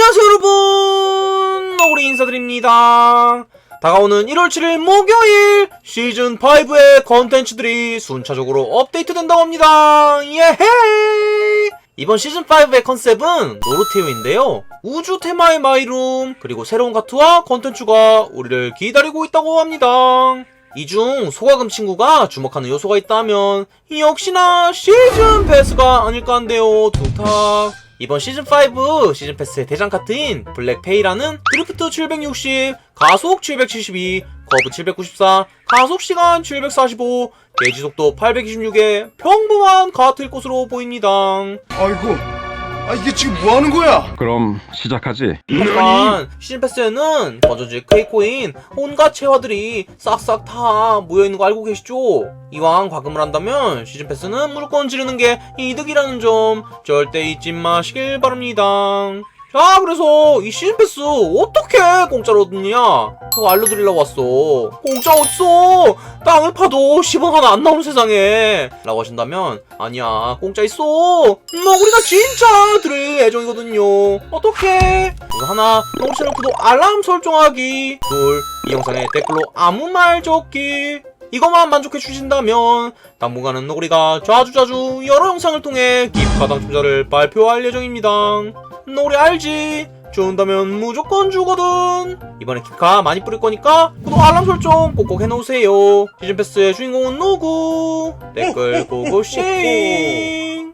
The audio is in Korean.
안녕하세요 여러분. 너구리 인사드립니다. 다가오는 1월 7일 목요일 시즌5의 컨텐츠들이 순차적으로 업데이트된다고 합니다. 예헤이 이번 시즌5의 컨셉은 노르테오인데요. 우주 테마의 마이룸 그리고 새로운 카트와 컨텐츠가 우리를 기다리고 있다고 합니다. 이 중 소가금 친구가 주목하는 요소가 있다면 역시나 시즌 패스가 아닐까 한데요 두탁 이번 시즌5 시즌 패스의 대장 카트인 블랙페이라는 드리프트 760, 가속 772, 커브 794, 가속 시간 745, 게이지 속도 826의 평범한 카트일 것으로 보입니다. 아이고, 아 이게 지금 뭐 하는 거야? 그럼 시작하지. 하지만 시즌 패스에는 버저지 케이코인 온갖 체화들이 싹싹 다 모여있는 거 알고 계시죠? 이왕 과금을 한다면 시즌 패스는 무조건 지르는 게 이득이라는 점 절대 잊지 마시길 바랍니다. 자 그래서 이 시즌 패스 어떻게 공짜로 얻느냐 그거 알려드리려고 왔어 공짜 어딨어 땅을 파도 10원 하나 안 나오는 세상에 라고 하신다면 아니야 공짜 있어 너구리가 진짜 애정이거든요. 어떻게 하나 너구리 채널 구독 알람 설정하기. 둘 이 영상에 댓글로 아무 말 적기. 이것만 만족해 주신다면 당분간은 너구리가 자주자주 여러 영상을 통해 기프가 당첨자를 발표할 예정입니다. 너구리 알지? 준다면 무조건 주거든. 이번에 기카 많이 뿌릴 거니까 구독 알람 설정 꼭꼭 해놓으세요. 시즌 패스의 주인공은 누구? 댓글 고고 쉐이